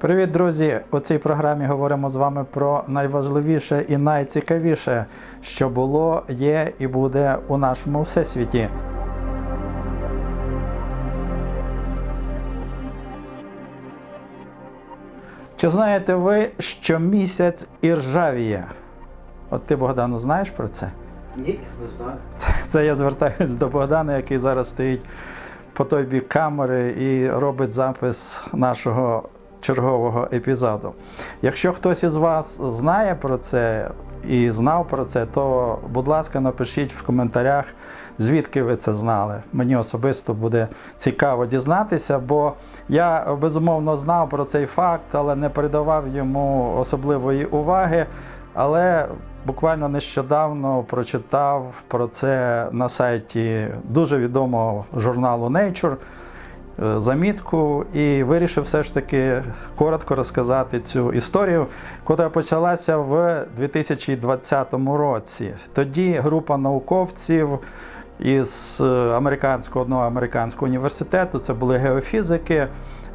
Привіт, друзі! У цій програмі говоримо з вами про найважливіше і найцікавіше, що було, є і буде у нашому всесвіті. Чи знаєте ви, що місяць іржавіє? От ти, Богдану, знаєш про це? Ні, не знаю. Це я звертаюся до Богдана, який зараз стоїть по той бік камери і робить запис нашого чергового епізоду. Якщо хтось із вас знає про це і знав про це, то, будь ласка, напишіть в коментарях, звідки ви це знали. Мені особисто буде цікаво дізнатися, бо я безумовно знав про цей факт, але не придавав йому особливої уваги. Але буквально нещодавно прочитав про це на сайті дуже відомого журналу Nature замітку і вирішив все ж таки коротко розказати цю історію, яка почалася в 2020 році. Тоді група науковців із е, американського одного американського університету, це були геофізики,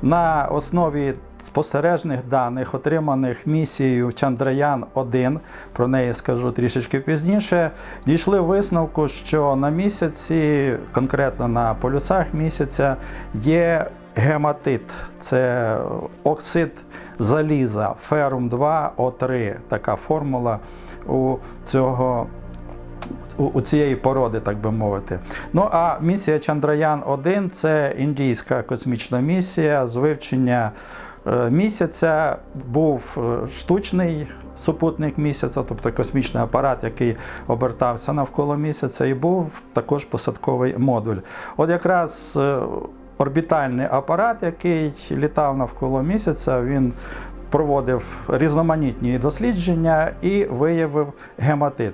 на основі спостережних даних, отриманих місією Чандраян 1 про неї скажу трішечки пізніше, дійшли висновку, що на місяці, конкретно на полюсах місяця, є гематит, це оксид заліза, ферум 2 О3, така формула у цього у, у цієї породи, так би мовити. Ну а місія Чандраян 1 це індійська космічна місія з вивчення е, місяця. Був е, штучний супутник місяця, тобто космічний апарат, який обертався навколо місяця, і був також посадковий модуль. От якраз е, орбітальний апарат, який літав навколо місяця, він проводив різноманітні дослідження і виявив гематит.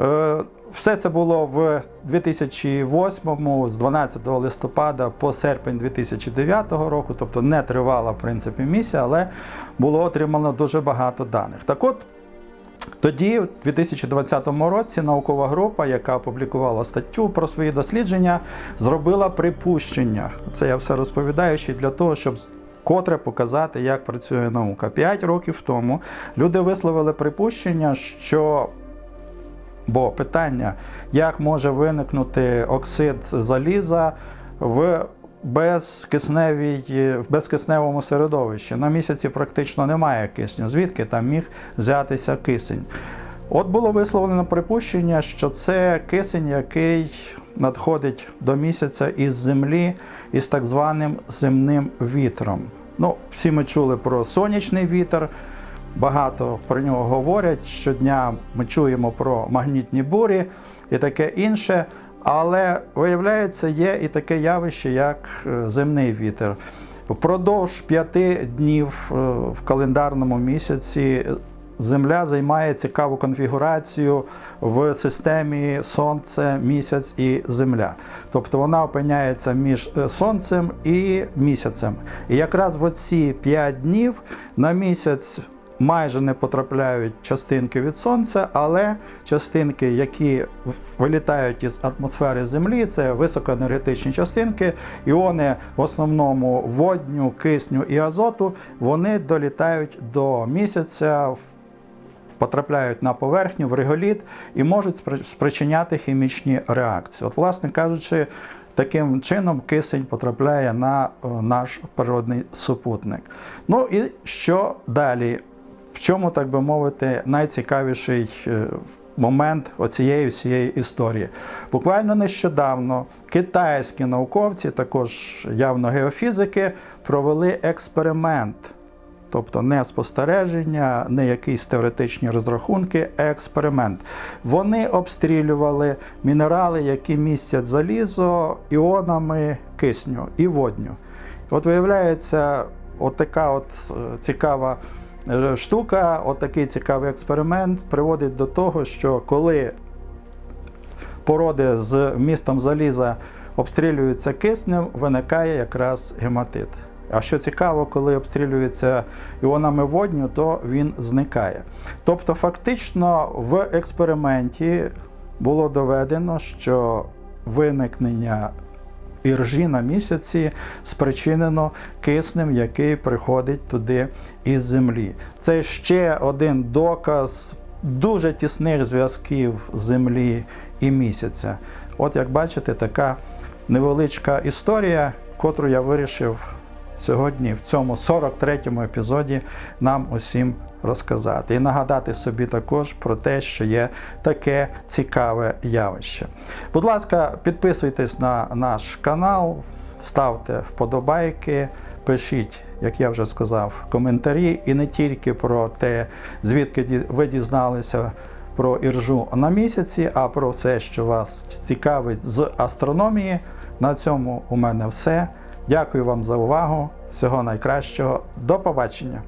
Е, Все це було в 2008 з 12 листопада по серпень 2009 року, тобто не тривала в принципі місія, але було отримано дуже багато даних. Так от. Тоді, в 2020 році, наукова група, яка опублікувала статтю про свої дослідження, зробила припущення. Це я все розповідаю ще для того, щоб котре показати, як працює наука. П'ять років тому люди висловили припущення, що Бо питання, як може виникнути оксид заліза в безкисневій, в безкисневому середовищі. На місяці практично немає кисню. Звідки там міг взятися кисень? От було висловлено припущення, що це кисень, який надходить до місяця із землі із так званим земним вітром. Ну, всі ми чули про сонячний вітер. Багато про нього говорять. Щодня ми чуємо про магнітні бурі і таке інше. Але виявляється, є і таке явище, як е, земний вітер. Впродовж п'яти днів е, в календарному місяці Земля займає цікаву конфігурацію в системі Сонце, місяць і Земля. Тобто вона опиняється між е, Сонцем і місяцем. І якраз в оці п'ять днів на місяць майже не потрапляють частинки від сонця, але частинки, які вилітають із атмосфери Землі, це високоенергетичні частинки, іони в основному водню, кисню і азоту, вони долітають до місяця. Потрапляють на поверхню в реголіт і можуть спричиняти хімічні реакції. От, власне кажучи, таким чином кисень потрапляє на наш природний супутник. Ну і що далі? В чому, так би мовити, найцікавіший е, момент оцієї всієї історії? Буквально нещодавно китайські науковці, також явно геофізики, провели експеримент. Тобто не спостереження, не якісь теоретичні розрахунки, а експеримент. Вони обстрілювали мінерали, які містять залізо іонами кисню і водню. От виявляється, от така от е, цікава Штука, отакий цікавий експеримент приводить до того, що коли породи з містом заліза обстрілюються киснем, виникає якраз гематит. А що цікаво, коли обстрілюється іонами водню, то він зникає. Тобто, фактично, в експерименті було доведено, що виникнення іржі на місяці спричинено киснем, який приходить туди із землі. Це ще один доказ дуже тісних зв'язків землі і місяця. От як бачите, така невеличка історія, котру я вирішив сьогодні в цьому 43-му епізоді нам усім розказати. І нагадати собі також про те, що є таке цікаве явище. Будь ласка, підписуйтесь на наш канал, ставте вподобайки, пишіть, як я вже сказав, коментарі і не тільки про те, звідки ви дізналися про іржу на місяці, а про все, що вас цікавить з астрономії. На цьому у мене все. Дякую вам за увагу. Всього найкращого. До побачення!